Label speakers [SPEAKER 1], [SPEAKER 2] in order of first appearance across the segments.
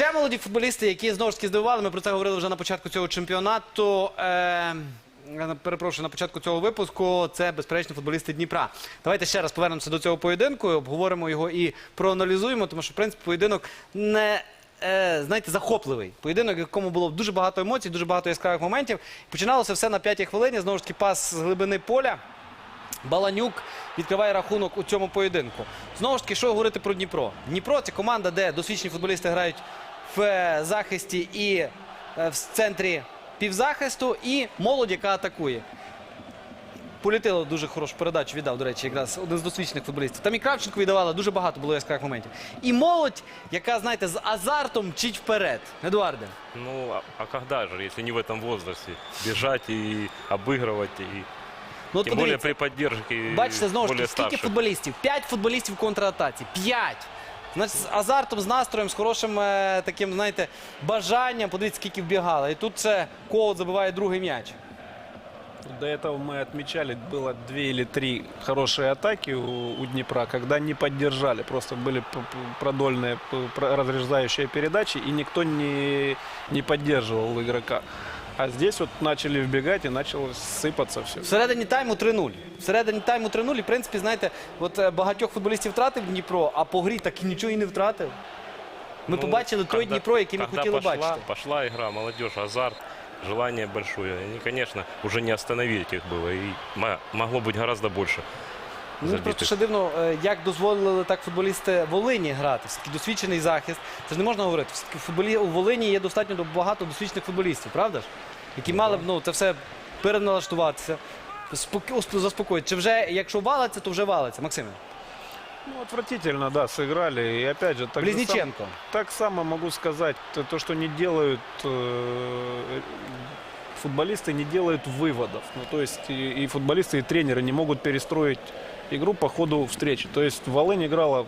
[SPEAKER 1] ще молоді футболісти, які знову ж таки здивували. Ми про це говорили вже на початку цього чемпіонату. Е, перепрошую, на початку цього випуску це безперечно футболісти Дніпра. Давайте ще раз повернемося до цього поєдинку, обговоримо його і проаналізуємо, тому що в принципі поєдинок не. е, Знаєте, захопливий поєдинок, в якому було дуже багато емоцій, дуже багато яскравих моментів. Починалося все на п'ятій хвилині. Знову ж таки, пас з глибини поля. Баланюк відкриває рахунок у цьому поєдинку. Знову ж таки, що говорити про Дніпро? Дніпро це команда, де досвідчені футболісти грають в е, захисті і е, в центрі півзахисту, і молодь, яка атакує. Політило дуже хорошу передачу віддав, до речі, якраз один з досвідчених футболістів. Там і Кравченко віддавала, дуже багато було яскравих моментів. І молодь, яка, знаєте, з азартом мчить вперед. Едуарде.
[SPEAKER 2] Ну, а, а когда же, если не в этом возрасте, бежать и обыгрывать, и
[SPEAKER 1] Ну, от
[SPEAKER 2] тем более
[SPEAKER 1] подивіться.
[SPEAKER 2] при поддержке
[SPEAKER 1] Бачите, знову ж
[SPEAKER 2] более
[SPEAKER 1] таки, скільки
[SPEAKER 2] старших.
[SPEAKER 1] футболістів? П'ять футболістів в контратаці. П'ять. Значить, з азартом, з настроєм, з хорошим е, таким, знаєте, бажанням. Подивіться, скільки вбігали. І тут це Коут забиває другий м'яч.
[SPEAKER 3] До этого мы отмечали, было две или три хорошие атаки у, у Днепра, когда не поддержали. Просто были п- п- продольные, п- про- разрезающие передачи, и никто не, не поддерживал игрока. А здесь вот начали вбегать, и начало сыпаться все.
[SPEAKER 1] Всередині тайму 3-0. Всередині тайму 3-0. І, в принципі, знаєте, от е, багатьох футболістів втратив Дніпро, а по грі так і нічого і не втратив. Ми
[SPEAKER 2] Ну,
[SPEAKER 1] побачили той
[SPEAKER 2] когда-
[SPEAKER 1] Дніпро, який ми
[SPEAKER 2] когда
[SPEAKER 1] хотіли
[SPEAKER 2] пошла,
[SPEAKER 1] бачити.
[SPEAKER 2] Пошла игра, молодежь, азарт, желание большое. И, конечно, уже не остановить их было. И мо- могло быть гораздо больше.
[SPEAKER 1] Ну, просто
[SPEAKER 2] забитих.
[SPEAKER 1] ще дивно, е, як дозволили так футболісти Волині грати. Все-таки досвідчений захист. Це ж не можна говорити. Все-таки в футболі... у Волині є достатньо до- багато досвідчених футболістів, правда ж? Які мали б ну, це все переналаштуватися, споки- заспокоїти. Чи вже, якщо валиться, то вже валиться. Максиме.
[SPEAKER 3] Ну, отвратительно, да, сыграли. И опять же, так, же сам-
[SPEAKER 1] Близниченко.
[SPEAKER 3] так само могу сказать, то, то, что не делают э, футболисты, не делают выводов. Ну, то есть и, и футболисты, и тренеры не могут перестроить игру по ходу встречи. То есть Волынь играла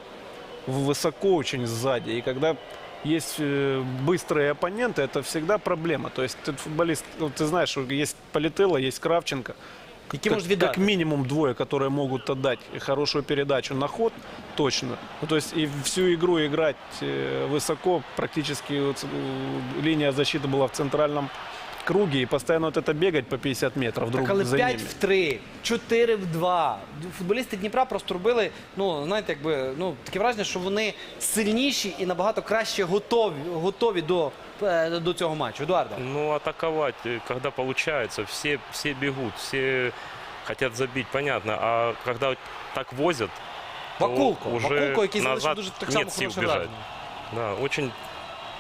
[SPEAKER 3] высоко очень сзади. И когда есть э, быстрые оппоненты, это всегда проблема. То есть этот футболист, ну, ты знаешь, что есть Полетело, есть Кравченко.
[SPEAKER 1] Які
[SPEAKER 3] Как,
[SPEAKER 1] можуть
[SPEAKER 3] как минимум двое, которые могут отдать хорошую передачу на ход, точно. Ну, то есть и всю игру играть э, высоко, практически вот, э, линия защиты была в центральном круге, и постоянно вот это бегать по 50 метров друг
[SPEAKER 1] Так, але
[SPEAKER 3] за
[SPEAKER 1] 5
[SPEAKER 3] ними.
[SPEAKER 1] в 3, 4 в 2. Футболісти Дніпра просто робили, ну, знаєте, якби, ну, таке враження, що вони сильніші і набагато краще готові, готові до, е, до цього матчу. Едуарда.
[SPEAKER 2] Ну, атаковать, э, когда получается, все, все бегут, все хотят забить, понятно. А когда так возят, то
[SPEAKER 1] Вакулко.
[SPEAKER 2] уже
[SPEAKER 1] Вакулко, який залишив
[SPEAKER 2] назад
[SPEAKER 1] дуже так само
[SPEAKER 2] нет сил
[SPEAKER 1] хороше
[SPEAKER 2] бежать.
[SPEAKER 1] враження.
[SPEAKER 2] Да, очень,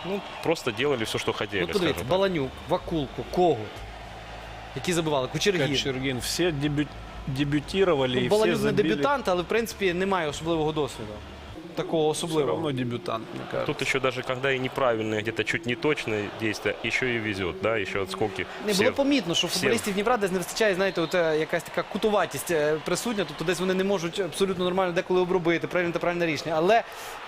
[SPEAKER 2] ну, просто делали все, что хотели,
[SPEAKER 1] Ну, подивіться. Баланюк, Вакулко, Когут, які забивали, Кучергін.
[SPEAKER 3] Кочергин. Все дебю- дебютировали,
[SPEAKER 1] Ну,
[SPEAKER 3] и все
[SPEAKER 1] Баланюк не
[SPEAKER 3] забили.
[SPEAKER 1] дебютант, але в принципі немає особливого досвіду. Такого
[SPEAKER 3] Все
[SPEAKER 1] особливого.
[SPEAKER 3] равно дебютант, мне кажется.
[SPEAKER 2] Тут еще даже когда и неправильные, где-то чуть не точные действия, еще и везет, да, еще отскоки.
[SPEAKER 1] Не було помітно, що
[SPEAKER 2] всі-
[SPEAKER 1] футболістів Дніпра десь не вистачає, знаєте, от, е, якась така кутуватість е, присутня, тобто десь вони не можуть абсолютно нормально деколи обробити, прийняти правильне рішення. Але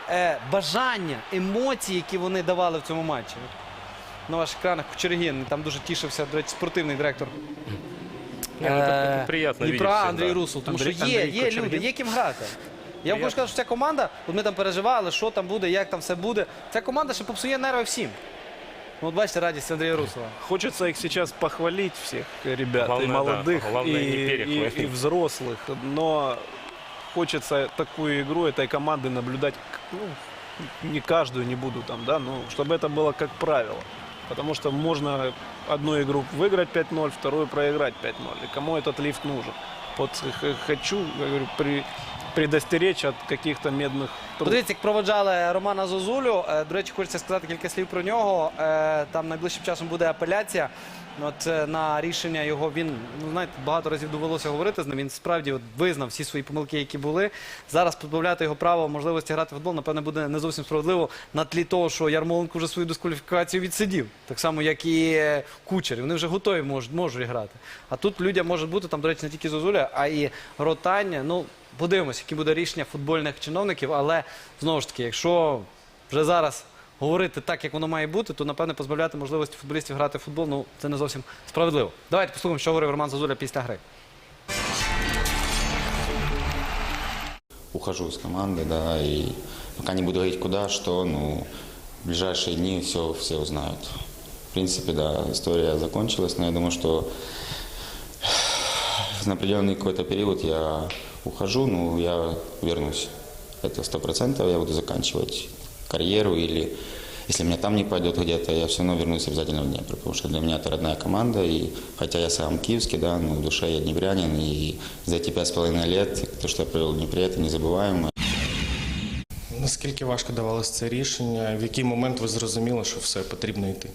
[SPEAKER 1] е, бажання, емоції, які вони давали в цьому матчі. От На ваших екранах Кучергін, там дуже тішився, до речі, спортивний директор.
[SPEAKER 2] Не, ну, это- это
[SPEAKER 1] е,
[SPEAKER 2] приятно
[SPEAKER 1] Дніпра
[SPEAKER 2] видеть
[SPEAKER 1] Андрій
[SPEAKER 2] всегда.
[SPEAKER 1] Русул. Тому
[SPEAKER 3] Андрій-
[SPEAKER 1] що є,
[SPEAKER 3] Андрій
[SPEAKER 1] є
[SPEAKER 3] Кучергін.
[SPEAKER 1] люди, є ким грати. Я вам хочу сказати, що ця команда, от ми там переживали, що там буде, як там все буде. Ця команда ще попсує нерви всім. Ну, От бачите радість Андрія Русова.
[SPEAKER 3] Хочется их сейчас похвалить, всех ребят,
[SPEAKER 2] Главное,
[SPEAKER 3] и
[SPEAKER 2] да,
[SPEAKER 3] молодых,
[SPEAKER 2] главное не
[SPEAKER 3] и,
[SPEAKER 2] перехвалить.
[SPEAKER 3] и- и взрослых. Но хочется такую игру этой команды наблюдать, к- ну, не каждую не буду там, да, но чтобы это было как правило. Потому что можно одну игру выиграть 5-0, вторую проиграть 5-0. И кому этот лифт нужен? Вот х- хочу, я говорю, при, предостеречь от каких-то медных труб.
[SPEAKER 1] Подивіться, як проводжали Романа Зозулю. Е, До речі, хочеться сказати кілька слів про нього. Е, Там найближчим часом буде апеляція. От е, на рішення його він ну знаєте, багато разів довелося говорити з ним. Він справді от визнав всі свої помилки, які були. Зараз позбавляти його права можливості грати в футбол, напевне, буде не зовсім справедливо на тлі того, що Ярмоленко вже свою дискваліфікацію відсидів, так само як і е, Кучер. Вони вже готові можуть, можуть грати. А тут людям може бути там, до речі, не тільки Зозуля, а і ротання. Ну подивимося, яке буде рішення футбольних чиновників. Але знову ж таки, якщо вже зараз говорити так, як воно має бути, то напевне позбавляти можливості футболістів грати в футбол. Ну це не зовсім справедливо. Давайте послухаємо, що говорив Роман Зозуля після гри.
[SPEAKER 4] ухожу с команды, да, и пока не буду говорить куда, что, ну, в ближайшие дни все, все узнают. В принципе, да, история закончилась, но я думаю, что на определенный какой-то период я ухожу, но я вернусь. Это сто процентов. Я буду заканчивать карьеру или если меня там не пойдет где-то, я все равно вернусь обязательно в Днепр, потому что для меня это родная команда, и хотя я сам киевский, да, но в душе я днепрянин, и за эти пять с половиной лет, то, что я провел в Днепре, это незабываемо.
[SPEAKER 5] Наскільки важко давалось це рішення? В який момент ви зрозуміли, що все потрібно йти?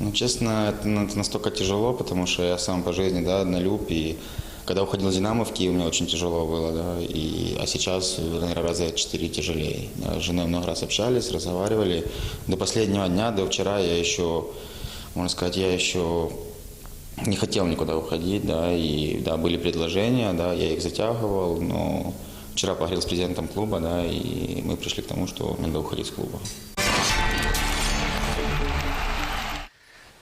[SPEAKER 4] Ну, честно, это, ну, это настолько тяжело, потому что я сам по жизни, да, однолюб, и когда уходил из «Динамо» в Киев, мне очень тяжело было, да, и, а сейчас, наверное, раза в четыре тяжелее. Да, С женой много раз общались, разговаривали. До последнего дня, до вчера я еще, можно сказать, я еще не хотел никуда уходить, да, и, да, были предложения, да, я их затягивал, но вчера поговорил с президентом клуба, да, и мы пришли к тому, что надо уходить с клуба.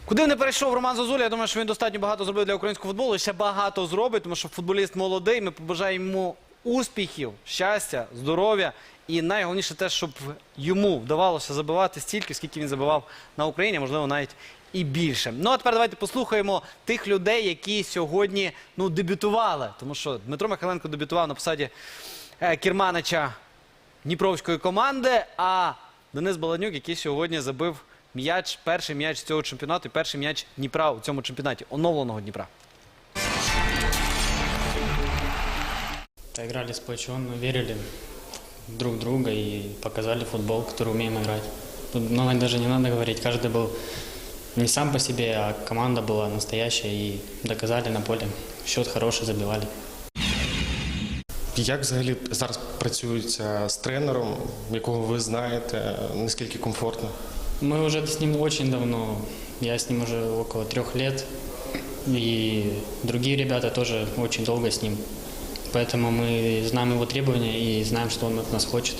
[SPEAKER 1] Куди не перейшов Роман Зозуля, я думаю, що він достатньо багато зробив для українського футболу. Ще багато зробить, тому що футболіст молодий. Ми побажаємо йому успіхів, щастя, здоров'я. І найголовніше те, щоб йому вдавалося забивати стільки, скільки він забивав на Україні, можливо, навіть і більше. Ну а тепер давайте послухаємо тих людей, які сьогодні ну, дебютували. Тому що Дмитро Михайленко дебютував на посаді е, керманича Дніпровської команди. А Денис Баланюк, який сьогодні забив м'яч, перший м'яч цього чемпіонату і перший м'яч Дніпра у цьому чемпіонаті, оновленого Дніпра.
[SPEAKER 6] Играли сплоченно, верили друг в друга и показали футбол, который умеем играть. Тут много даже не надо говорить, каждый был не сам по себе, а команда была настоящая и доказали на поле. Счет хороший забивали.
[SPEAKER 5] Як взагалі зараз працюється з тренером, якого ви знаєте, наскільки комфортно?
[SPEAKER 6] Мы уже с ним очень давно, я с ним уже около трех лет, и другие ребята тоже очень долго с ним. Поэтому мы знаем его требования и знаем, что он от нас хочет.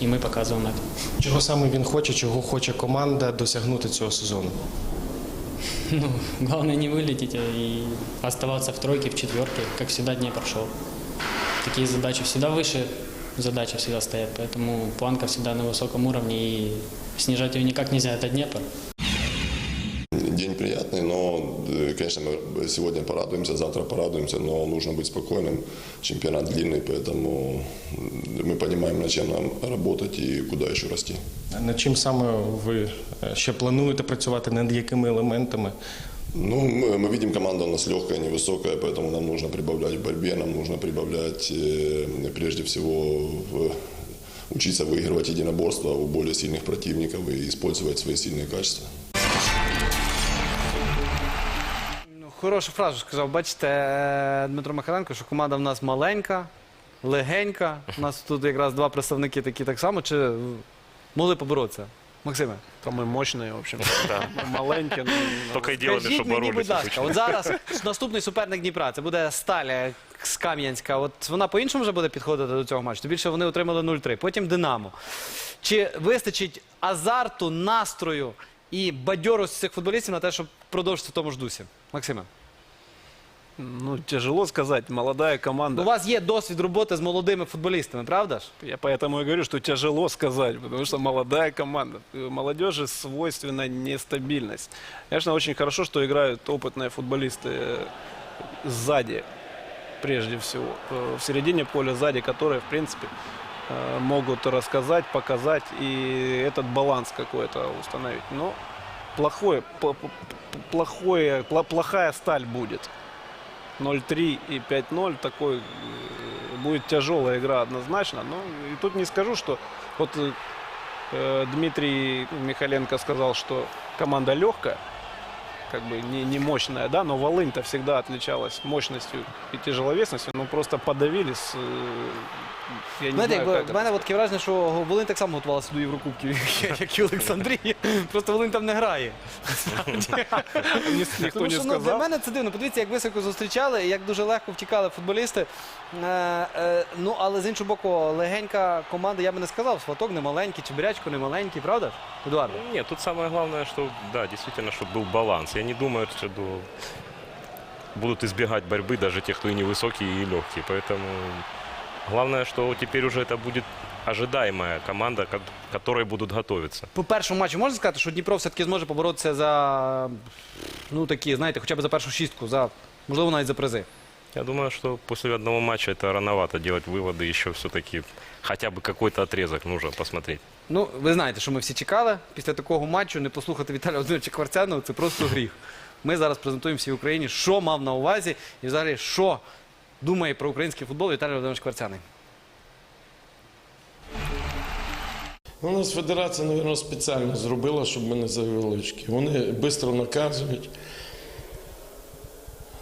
[SPEAKER 6] И мы показываем это.
[SPEAKER 5] Чого саме він хоче, чого хоче команда досягнути цього сезону?
[SPEAKER 6] Ну, главное не вылететь а и оставаться в тройке, в четверке, как всегда не прошел. Такие задачи всегда выше, задачи всегда стоят, поэтому планка всегда на высоком уровне и снижать ее никак нельзя, это Днепр.
[SPEAKER 7] День приятный, но, э, конечно, мы сегодня порадуемся, завтра порадуемся, но нужно быть спокойным. Чемпионат длинный, поэтому мы понимаем, над чем нам работать и куда еще расти.
[SPEAKER 5] Над чим саме ви е, ще плануєте працювати, над якими елементами?
[SPEAKER 7] Ну, мы, мы видим, команда у нас легкая, невысокая, поэтому нам нужно прибавлять в борьбе, нам нужно прибавлять, э, прежде всего, в- учиться выигрывать единоборства у более сильных противников и использовать свои сильные качества.
[SPEAKER 1] Ну, хорошу фразу сказав. Бачите, е, Дмитро Михайленко, що команда в нас маленька, легенька. У нас тут якраз два представники такі так само. Чи е, могли поборотися? Максиме,
[SPEAKER 3] Там и мощные, в общем. Маленькие. ну,
[SPEAKER 2] Только и делали,
[SPEAKER 1] скажіть мені, будь ласка, от зараз наступний суперник Дніпра, це буде Сталя з Кам'янська. От вона по-іншому вже буде підходити до цього матчу. Тим більше вони отримали 0-3. Потім Динамо. Чи вистачить азарту, настрою і бадьорості цих футболістів на те, щоб продовжити в тому ж дусі? Максиме.
[SPEAKER 3] Ну, тяжело сказать. Молодая команда.
[SPEAKER 1] У вас є досвід роботи з молодими футболістами, правда ж?
[SPEAKER 3] Я поэтому и говорю, что тяжело сказать, потому что молодая команда. Э, Молодежи свойственна нестабильность. Конечно, очень хорошо, что играют опытные футболисты э, сзади, прежде всего. Э, В середине поля сзади, которые, в принципе, э, могут рассказать, показать и этот баланс какой-то установить. Но плохое, п- п- п- плохое, пла- плохая сталь будет. 0-3 и 5-0 такой э, будет тяжелая игра однозначно. Но и тут не скажу, что вот э, э, Дмитрий Михаленко сказал, что команда легкая, как бы не, не мощная, да, но Волынь-то всегда отличалась мощностью и тяжеловесностью, но просто подавили с, э, я не
[SPEAKER 1] Знаєте,
[SPEAKER 3] знаю,
[SPEAKER 1] якби
[SPEAKER 3] как
[SPEAKER 1] в
[SPEAKER 3] это.
[SPEAKER 1] мене от таке враження, що Волинь так само готувалася до Єврокубків, як і Олександрія. Просто Волинь там не грає.
[SPEAKER 3] Ні- Ніхто
[SPEAKER 1] Тому
[SPEAKER 3] не
[SPEAKER 1] що ну, для
[SPEAKER 3] сказав.
[SPEAKER 1] мене це дивно. Подивіться, як високо зустрічали, і як дуже легко втікали футболісти. Е, е, ну, але з іншого боку, легенька команда, я би не сказав, Сваток не маленький, Чебирячко не маленький, правда ж, Едуард?
[SPEAKER 2] Ну, Нет, тут самое главное, что, да, действительно, чтобы был баланс. Я не думаю, что ду- будут избегать борьбы даже те, кто и невысокие, и легкие. Поэтому главное, что теперь уже это будет ожидаемая команда, к которой будут готовиться.
[SPEAKER 1] По першому матчу можна сказати, що Дніпро все-таки зможе поборотися за ну такі, знаєте, хоча б за першу шістку, за можливо навіть за призи.
[SPEAKER 2] Я думаю, что после одного матча это рановато делать выводы. Еще все-таки хотя бы какой-то отрезок нужно посмотреть.
[SPEAKER 1] Ну, ви знаєте, що ми всі чекали після такого матчу не послухати Віталія Володимировича Кварцяного це просто гріх. Ми зараз презентуємо всій Україні, що мав на увазі і взагалі що думає про український футбол Віталій Володимирович Кварцяний.
[SPEAKER 8] Ну, У нас федерація, мабуть, спеціально зробила, щоб ми не завели очки. Вони швидко наказують.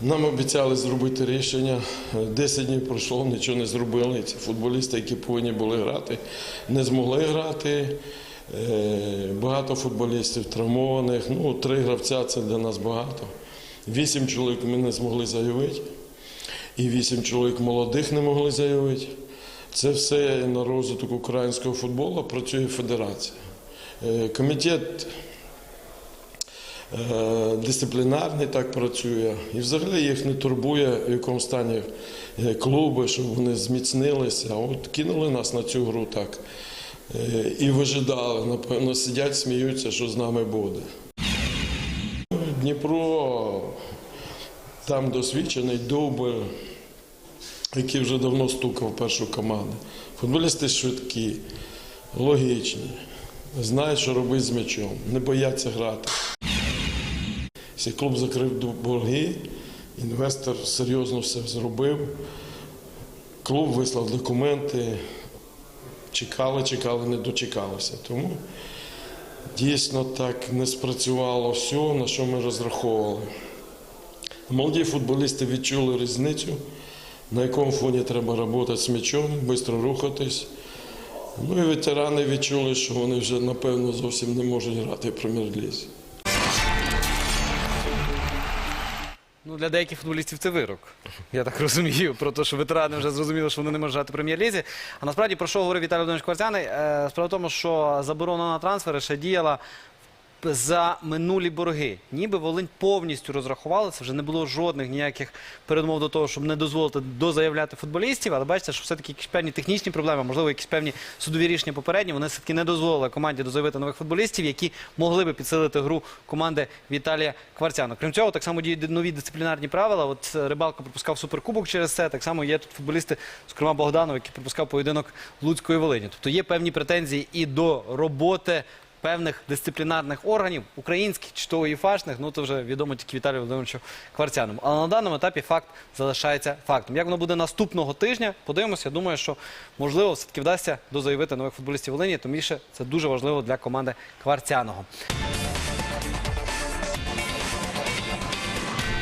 [SPEAKER 8] Нам обіцяли зробити рішення. 10 днів пройшло, нічого не зробили. Ці футболісти, які повинні були грати, не змогли грати. Е, Багато футболістів травмованих. Ну, три гравця це для нас багато. Вісім чоловік ми не змогли заявити. І вісім чоловік молодих не могли заявити. Це все на розвиток українського футболу працює федерація. Е, Комітет дисциплінарний так працює. І взагалі їх не турбує, в якому стані е, клуби, щоб вони зміцнилися. От кинули нас на цю гру так. Е, І вижидали, напевно, сидять, сміються, що з нами буде. Дніпро, там досвідчений Дубль, який вже давно стукав першу команду. Футболісти швидкі, логічні, знають, що робити з м'ячом, не бояться грати. Якщо клуб закрив борги, інвестор серйозно все зробив. Клуб вислав документи, чекали, чекали, не дочекалися. Тому дійсно так не спрацювало все, на що ми розраховували. Молоді футболісти відчули різницю, на якому фоні треба працювати з м'ячом, швидко рухатись. Ну і ветерани відчули, що вони вже, напевно, зовсім не можуть грати в прем'єр-лізі.
[SPEAKER 1] Ну, для деяких футболістів це вирок. Я так розумію, про те, що ветерани вже зрозуміли, що вони не можуть грати в прем'єр-лізі. А насправді про що говорив Віталій Володимирович Кварцяний? Е, Справа в тому, що заборона на трансфери ще діяла за минулі борги. Ніби Волинь повністю розрахувалася, вже не було жодних ніяких передумов до того, щоб не дозволити дозаявляти футболістів. Але бачите, що все-таки якісь певні технічні проблеми, можливо, якісь певні судові рішення попередні, вони все-таки не дозволили команді дозаявити нових футболістів, які могли би підсилити гру команди Віталія Кварцяна. Крім цього, так само діють нові дисциплінарні правила. От е, Рибалко пропускав суперкубок через це. Так само є тут футболісти, зокрема Богданов, який пропускав поєдинок Луцької Волині. Тобто є певні претензії і до роботи певних дисциплінарних органів, українських чи то УЄФАшних, ну то вже відомо тільки Віталію Володимировичу Кварцяному. Але на даному етапі факт залишається фактом. Як воно буде наступного тижня, подивимося. Я Думаю, що можливо все-таки вдасться дозаявити нових футболістів Волині, тому більше це дуже важливо для команди Кварцяного.